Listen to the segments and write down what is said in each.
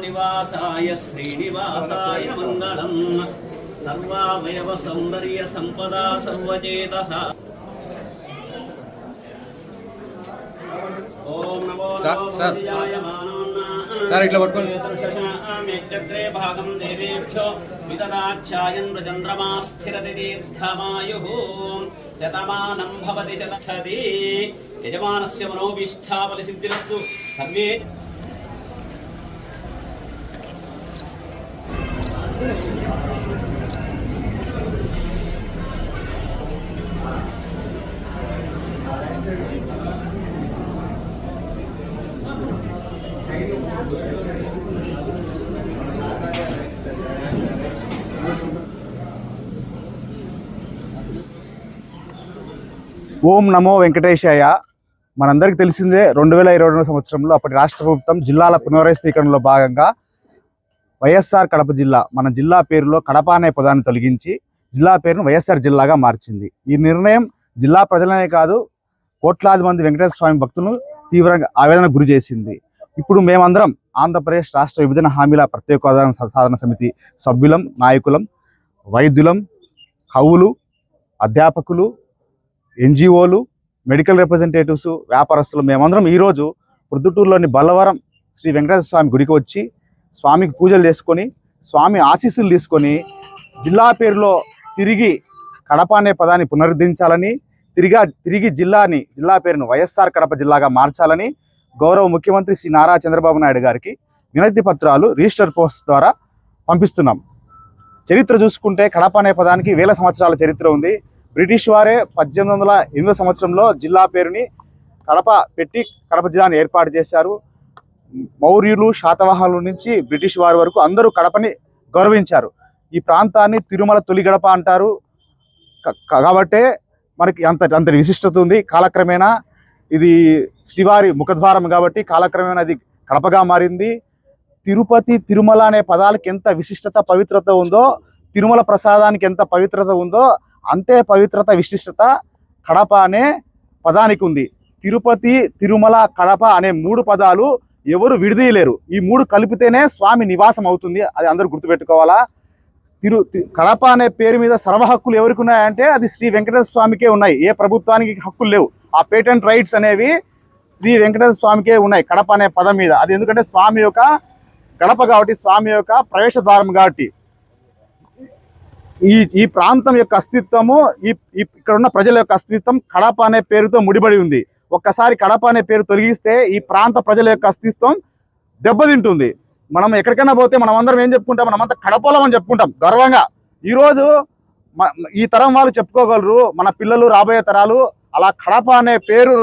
నివాసాయ శ్రీనివాసాయ మంగళం సర్వావయవ సౌందర్య సంపదా సర్వచేతస ఓం నమో సార్, ఇట్లా పట్టుకోండి. చక్రే భాగం దేవేభ్యో విదదాక్షాయన్ చంద్రమా స్థిరతి దీర్ఘమాయు శతమానం భవతి చతక్షతి యజమానస్య మనోభిష్టాబలి సిద్ధిరస్తు సర్వే ఓం నమో వెంకటేశాయ. మనందరికీ తెలిసిందే రెండు వేల ఇరవై రెండు సంవత్సరంలో అప్పటి రాష్ట్ర ప్రభుత్వం జిల్లాల పునర్వ్యవస్థీకరణలో భాగంగా వైఎస్ఆర్ కడప జిల్లా మన జిల్లా పేరులో కడప అనే పదాన్ని తొలగించి జిల్లా పేరును వైఎస్ఆర్ జిల్లాగా మార్చింది. ఈ నిర్ణయం జిల్లా ప్రజలనే కాదు కోట్లాది మంది వెంకటేశ్వర స్వామి భక్తులను తీవ్రంగా ఆవేదన గురి చేసింది. ఇప్పుడు మేమందరం ఆంధ్రప్రదేశ్ రాష్ట్ర విభజన హామీల ప్రత్యేక హోదా సాధన సమితి సభ్యులం నాయకులం వైద్యులం కవులు అధ్యాపకులు ఎన్జిఓలు మెడికల్ రిప్రజెంటేటివ్స్ వ్యాపారస్తులు మేమందరం ఈరోజు ప్రొద్దుటూరులోని బల్లవరం శ్రీ వెంకటేశ్వర స్వామి గుడికి వచ్చి స్వామికి పూజలు చేసుకొని స్వామి ఆశీస్సులు తీసుకొని జిల్లా పేరులో తిరిగి కడప అనే పదాన్ని పునరుద్ధరించాలని తిరిగా తిరిగి జిల్లాని జిల్లా పేరును వైఎస్ఆర్ కడప జిల్లాగా మార్చాలని గౌరవ ముఖ్యమంత్రి శ్రీ నారా చంద్రబాబు నాయుడు గారికి వినతి పత్రాలు రిజిస్టర్ పోస్ట్ ద్వారా పంపిస్తున్నాం. చరిత్ర చూసుకుంటే కడప అనే పదానికి వేల సంవత్సరాల చరిత్ర ఉంది. బ్రిటిష్ వారే పద్దెనిమిది వందల ఎనిమిదో సంవత్సరంలో జిల్లా పేరుని కడప పెట్టి కడప జిల్లాని ఏర్పాటు చేశారు. మౌర్యులు శాతవాహనుల నుంచి బ్రిటిష్ వారి వరకు అందరూ కడపని గౌరవించారు. ఈ ప్రాంతాన్ని తిరుమల తొలి గడప అంటారు. కాబట్టే మనకి అంత అంతటి విశిష్టత ఉంది. కాలక్రమేణా ఇది శ్రీవారి ముఖద్వారం కాబట్టి కాలక్రమేణా అది కడపగా మారింది. తిరుపతి తిరుమల అనే పదాలకు ఎంత విశిష్టత పవిత్రత ఉందో తిరుమల ప్రసాదానికి ఎంత పవిత్రత ఉందో అంతే పవిత్రత విశిష్టత కడప అనే పదానికి ఉంది. తిరుపతి తిరుమల కడప అనే మూడు పదాలు ఎవరు విడదీయలేరు. ఈ మూడు కలిపితేనే స్వామి నివాసం అవుతుంది. అది అందరూ గుర్తుపెట్టుకోవాలా? తిరు కడప అనే పేరు మీద సర్వ హక్కులు ఎవరికి ఉన్నాయంటే అది శ్రీ వెంకటేశ్వర స్వామికే ఉన్నాయి. ఏ ప్రభుత్వానికి హక్కులు లేవు. ఆ పేటెంట్ రైట్స్ అనేవి శ్రీ వెంకటేశ్వర స్వామికే ఉన్నాయి కడప అనే పదం మీద. అది ఎందుకంటే స్వామి యొక్క గడప కాబట్టి స్వామి యొక్క ప్రవేశ ద్వారం కాబట్టి. ఈ ఈ ప్రాంతం యొక్క అస్తిత్వము ఈ ఇక్కడ ఉన్న ప్రజల యొక్క అస్తిత్వం కడప అనే పేరుతో ముడిపడి ఉంది. ఒక్కసారి కడప అనే పేరు తొలగిస్తే ఈ ప్రాంత ప్రజల యొక్క అస్తిత్వం దెబ్బతింటుంది. మనం ఎక్కడికైనా పోతే మనం అందరం ఏం చెప్పుకుంటాం? మనమంతా కడపలం అని చెప్పుకుంటాం గర్వంగా. ఈరోజు ఈ తరం వాళ్ళు చెప్పుకోగలరు మన పిల్లలు రాబోయే తరాలు అలా కడప అనే పేరు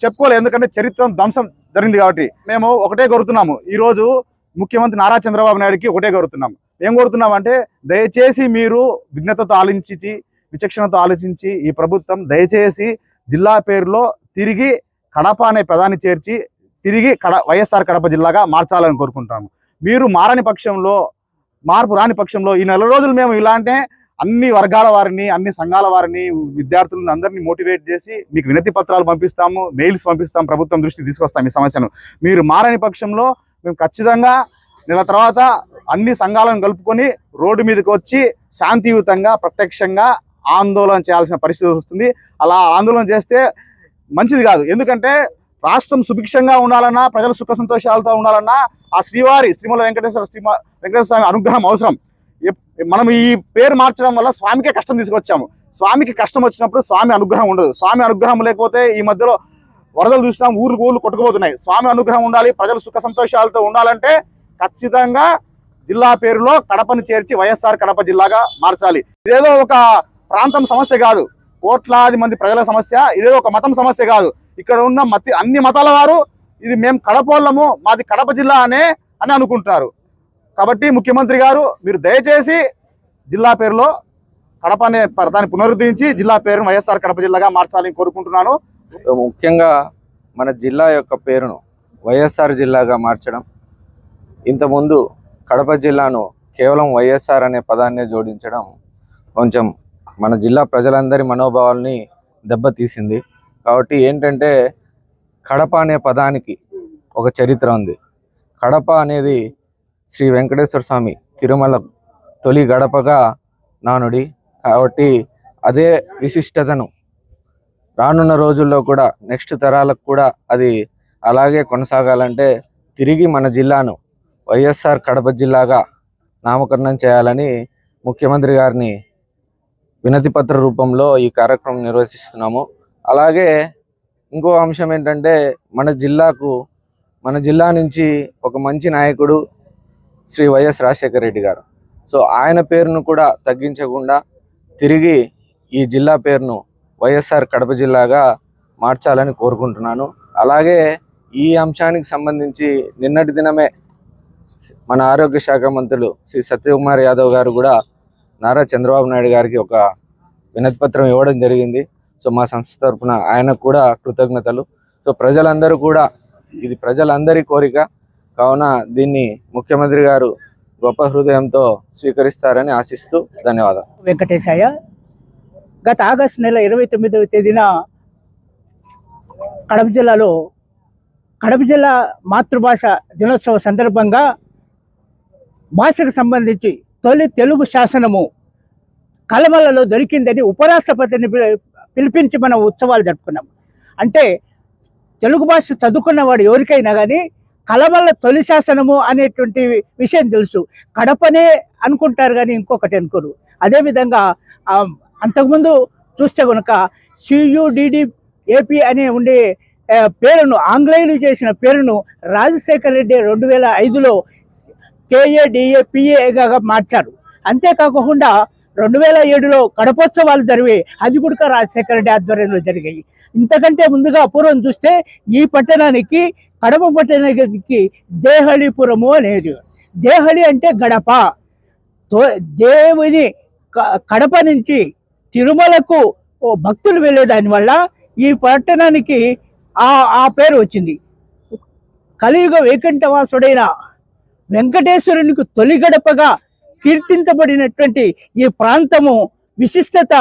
చెప్పుకోలేదు. ఎందుకంటే చరిత్ర ధ్వంసం జరిగింది కాబట్టి మేము ఒకటే కోరుతున్నాము. ఈరోజు ముఖ్యమంత్రి నారా చంద్రబాబు నాయుడుకి ఒకటే కోరుతున్నాం ఏం కోరుతున్నామంటే దయచేసి మీరు విఘ్నతతో ఆలోచించి విచక్షణతో ఆలోచించి ఈ ప్రభుత్వం దయచేసి జిల్లా పేరులో తిరిగి కడప అనే పదాన్ని చేర్చి తిరిగి కడ వైఎస్ఆర్ కడప జిల్లాగా మార్చాలని కోరుకుంటాము. మీరు మారని పక్షంలో మార్పు రాని పక్షంలో ఈ నెల రోజులు మేము ఇలాంటి అన్ని వర్గాల వారిని అన్ని సంఘాల వారిని విద్యార్థులను అందరినీ మోటివేట్ చేసి మీకు వినతి పత్రాలు పంపిస్తాము మెయిల్స్ పంపిస్తాం ప్రభుత్వం దృష్టి తీసుకొస్తాం ఈ సమస్యను. మీరు మారని పక్షంలో మేము ఖచ్చితంగా నెల తర్వాత అన్ని సంఘాలను కలుపుకొని రోడ్డు మీదకి వచ్చి శాంతియుతంగా ప్రత్యక్షంగా ఆందోళన చేయాల్సిన పరిస్థితి వస్తుంది. అలా ఆందోళన చేస్తే మంచిది కాదు. ఎందుకంటే రాష్ట్రం సుభిక్షంగా ఉండాలన్నా ప్రజలు సుఖ సంతోషాలతో ఉండాలన్నా ఆ శ్రీవారి శ్రీమల వెంకటేశ్వర శ్రీ వెంకటేశ్వర స్వామి అనుగ్రహం అవసరం. మనం ఈ పేరు మార్చడం వల్ల స్వామికే కష్టం తీసుకొచ్చాము. స్వామికి కష్టం వచ్చినప్పుడు స్వామి అనుగ్రహం ఉండదు. స్వామి అనుగ్రహం లేకపోతే ఈ మధ్యలో వరదలు చూసినాం ఊర్లు ఊర్లు కొట్టుకుపోతున్నాయి. స్వామి అనుగ్రహం ఉండాలి ప్రజలు సుఖ సంతోషాలతో ఉండాలంటే ఖచ్చితంగా జిల్లా పేరులో కడపను చేర్చి వైఎస్ఆర్ కడప జిల్లాగా మార్చాలి. ఇదేదో ఒక ప్రాంతం సమస్య కాదు. కోట్లాది మంది ప్రజల సమస్య ఇదేదో ఒక మతం సమస్య కాదు. ఇక్కడ ఉన్న మతి అన్ని మతాల వారు ఇది మేము కడపోళ్ళము మాది కడప జిల్లా అనే అని అనుకుంటున్నారు. కాబట్టి ముఖ్యమంత్రి గారు మీరు దయచేసి జిల్లా పేరులో కడప అనే దాన్ని పునరుద్ధరించి జిల్లా పేరును వైఎస్ఆర్ కడప జిల్లాగా మార్చాలని కోరుకుంటున్నాను. ముఖ్యంగా మన జిల్లా యొక్క పేరును వైఎస్ఆర్ జిల్లాగా మార్చడం ఇంతకుముందు కడప జిల్లాను కేవలం వైఎస్ఆర్ అనే పదాన్ని జోడించడం కొంచెం మన జిల్లా ప్రజలందరి మనోభావాల్ని దెబ్బతీసింది. కాబట్టి ఏంటంటే కడప అనే పదానికి ఒక చరిత్ర ఉంది. కడప అనేది శ్రీ వెంకటేశ్వర స్వామి తిరుమల తొలి గడపగా నానుడి. కాబట్టి అదే విశిష్టతను రానున్న రోజుల్లో కూడా నెక్స్ట్ తరాలకు కూడా అది అలాగే కొనసాగాలంటే తిరిగి మన జిల్లాను వైఎస్ఆర్ కడప జిల్లాగా నామకరణం చేయాలని ముఖ్యమంత్రి గారిని వినతిపత్ర రూపంలో ఈ కార్యక్రమం నిర్వహిస్తున్నాము. అలాగే ఇంకో అంశం ఏంటంటే మన జిల్లాకు మన జిల్లా నుంచి ఒక మంచి నాయకుడు శ్రీ వైఎస్ రాజశేఖర రెడ్డి గారు. సో ఆయన పేరును కూడా తగ్గించకుండా తిరిగి ఈ జిల్లా పేరును వైఎస్ఆర్ కడప జిల్లాగా మార్చాలని కోరుకుంటున్నాను. అలాగే ఈ అంశానికి సంబంధించి నిన్నటి దినమే మన ఆరోగ్య శాఖ మంత్రులు శ్రీ సత్యకుమార్ యాదవ్ గారు కూడా నారా చంద్రబాబు నాయుడు గారికి ఒక వినతిపత్రం ఇవ్వడం జరిగింది. సో మా సంస్థ తరఫున ఆయనకు కూడా కృతజ్ఞతలు. సో ప్రజలందరూ కూడా ఇది ప్రజలందరి కోరిక. కావున దీన్ని ముఖ్యమంత్రి గారు గొప్ప హృదయంతో స్వీకరిస్తారని ఆశిస్తూ ధన్యవాదాలు. వెంకటేశయ్య గత ఆగస్టు నెల ఇరవై తొమ్మిదవ తేదీన కడప జిల్లాలో కడప జిల్లా మాతృభాష దినోత్సవ సందర్భంగా భాషకు సంబంధించి తొలి తెలుగు శాసనము కలమలలో దొరికిందని ఉపరాష్ట్రపతిని పిలి- పిలిపించి మనం ఉత్సవాలు జరుపుకున్నాం. అంటే తెలుగు భాష చదువుకున్న వాడు ఎవరికైనా కానీ కలమల తొలి శాసనము అనేటువంటి విషయం తెలుసు. కడపనే అనుకుంటారు కానీ ఇంకొకటి అనుకోరు. అదేవిధంగా అంతకుముందు చూస్తే కనుక సియుడిడి ఏపీ అనే ఉండే పేరును ఆంగ్లేయులు చేసిన పేరును రాజశేఖర రెడ్డి రెండు వేల ఐదులో కేఏడిఏపిఏగా మార్చారు. అంతేకాకుండా రెండు వేల ఏడులో కడపోత్సవాలు జరిగాయి. అది కూడా రాజశేఖర రెడ్డి ఆధ్వర్యంలో జరిగాయి. ఇంతకంటే ముందుగా పూర్వం చూస్తే ఈ పట్టణానికి కడప పట్టణానికి దేహళీపురము అనేది. దేహళి అంటే గడప. తో- దేవుని క- కడప నుంచి తిరుమలకు ఓ భక్తులు వెళ్ళే దానివల్ల ఈ పట్టణానికి ఆ ఆ పేరు వచ్చింది. కలియుగ వేకంఠవాసుడైన వెంకటేశ్వరునికి తొలిగడపగా కీర్తించబడినటువంటి ఈ ప్రాంతము విశిష్టత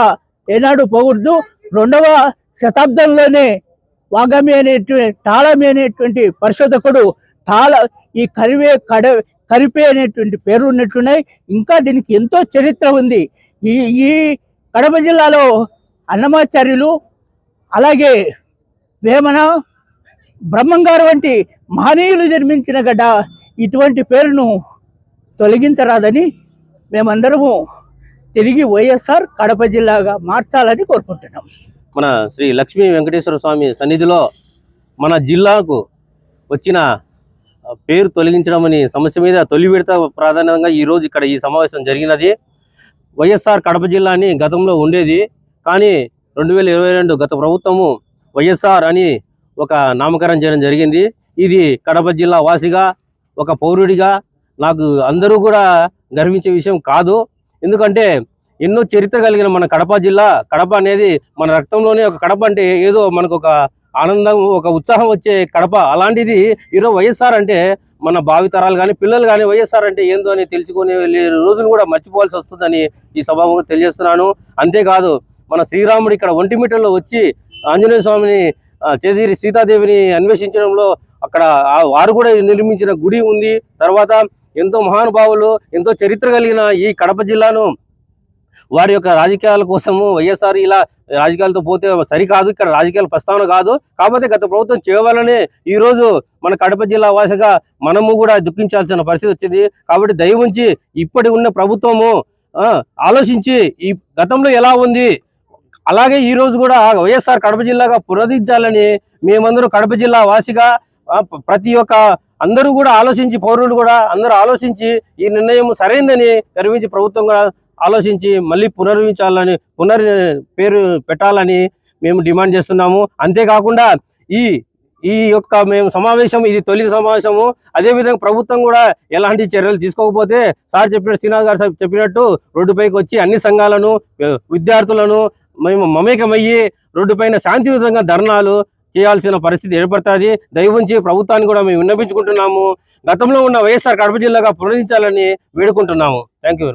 ఏనాడు పోకూడదు రెండవ శతాబ్దంలోనే వాగమి అనేటువంటి తాళమి అనేటువంటి పరిశోధకుడు తాళ ఈ కరివే కడ కరిపే అనేటువంటి పేర్లు ఉన్నట్టున్నాయి. ఇంకా దీనికి ఎంతో చరిత్ర ఉంది. ఈ ఈ కడప జిల్లాలో అన్నమాచార్యులు అలాగే వేమన బ్రహ్మంగారు వంటి మహనీయులు జన్మించిన గడ్డ ఇటువంటి పేరును తొలగించరాదని మేమందరము తిరిగి వైఎస్ఆర్ కడప జిల్లాగా మార్చాలని కోరుకుంటున్నాం. మన శ్రీ లక్ష్మీ వెంకటేశ్వర స్వామి సన్నిధిలో మన జిల్లాకు వచ్చిన పేరు తొలగించడం అనే సమస్య మీద తొలి విడత ప్రాధాన్యంగా ఈరోజు ఇక్కడ ఈ సమావేశం జరిగినది. వైఎస్ఆర్ కడప జిల్లా అని గతంలో ఉండేది. కానీ రెండు వేల ఇరవై రెండు గత ప్రభుత్వము వైఎస్ఆర్ అని ఒక నామకరణం చేయడం జరిగింది. ఇది కడప జిల్లా వాసిగా ఒక పౌరుడిగా నాకు అందరూ కూడా గర్వించే విషయం కాదు. ఎందుకంటే ఎన్నో చరిత్ర కలిగిన మన కడప జిల్లా కడప అనేది మన రక్తంలోనే ఒక కడప అంటే ఏదో మనకు ఒక ఆనందం ఒక ఉత్సాహం వచ్చే కడప. అలాంటిది ఈరోజు వైఎస్ఆర్ అంటే మన భావితరాలు కానీ పిల్లలు కానీ వైఎస్ఆర్ అంటే ఏందో అని తెలుసుకునే రోజులు కూడా మర్చిపోవాల్సి వస్తుందని ఈ సభాముఖం తెలియజేస్తున్నాను. అంతేకాదు మన శ్రీరాముడు ఇక్కడ ఒంటిమిట్టలో వచ్చి ఆంజనేయ స్వామిని చేదిరి సీతాదేవిని అన్వేషించడంలో అక్కడ వారు కూడా నిర్మించిన గుడి ఉంది. తర్వాత ఎంతో మహానుభావులు ఎంతో చరిత్ర కలిగిన ఈ కడప జిల్లాను వారి యొక్క రాజకీయాల కోసము వైఎస్ఆర్ ఇలా రాజకీయాలతో పోతే సరికాదు ఇక్కడ రాజకీయాల ప్రస్తావన కాదు. కాకపోతే గత ప్రభుత్వం చేయవాలని ఈ రోజు మన కడప జిల్లా వాసిగా మనము కూడా దుఃఖించాల్సిన పరిస్థితి వచ్చింది. కాబట్టి దయ ఉంచి ఇప్పటి ఉన్న ప్రభుత్వము ఆలోచించి ఈ గతంలో ఎలా ఉంది అలాగే ఈ రోజు కూడా వైఎస్ఆర్ కడప జిల్లాగా పునరుద్ధరించాలని మేమందరూ కడప జిల్లా వాసిగా ప్రతి ఒక్క అందరూ కూడా ఆలోచించి పౌరులు కూడా అందరూ ఆలోచించి ఈ నిర్ణయం సరైందని గర్వించి ప్రభుత్వం కూడా ఆలోచించి మళ్ళీ పునర్వించాలని పునర్ పేరు పెట్టాలని మేము డిమాండ్ చేస్తున్నాము. అంతేకాకుండా ఈ ఈ యొక్క మేము సమావేశం ఇది తొలి సమావేశము. అదేవిధంగా ప్రభుత్వం కూడా ఎలాంటి చర్యలు తీసుకోకపోతే సార్ చెప్పినట్టు శ్రీనాథ్ గారు సార్ చెప్పినట్టు రోడ్డుపైకి వచ్చి అన్ని సంఘాలను విద్యార్థులను మేము మమేకమయ్యి రోడ్డుపైన శాంతియుతంగా ధర్నాలు చేయాల్సిన పరిస్థితి ఏర్పడుతుంది. దయవుంచి ప్రభుత్వాన్ని కూడా మేము విన్నపించుకుంటున్నాము గతంలో ఉన్న వైఎస్ఆర్ కడప జిల్లాగా పునరుద్ధరించాలని వేడుకుంటున్నాము. Thank you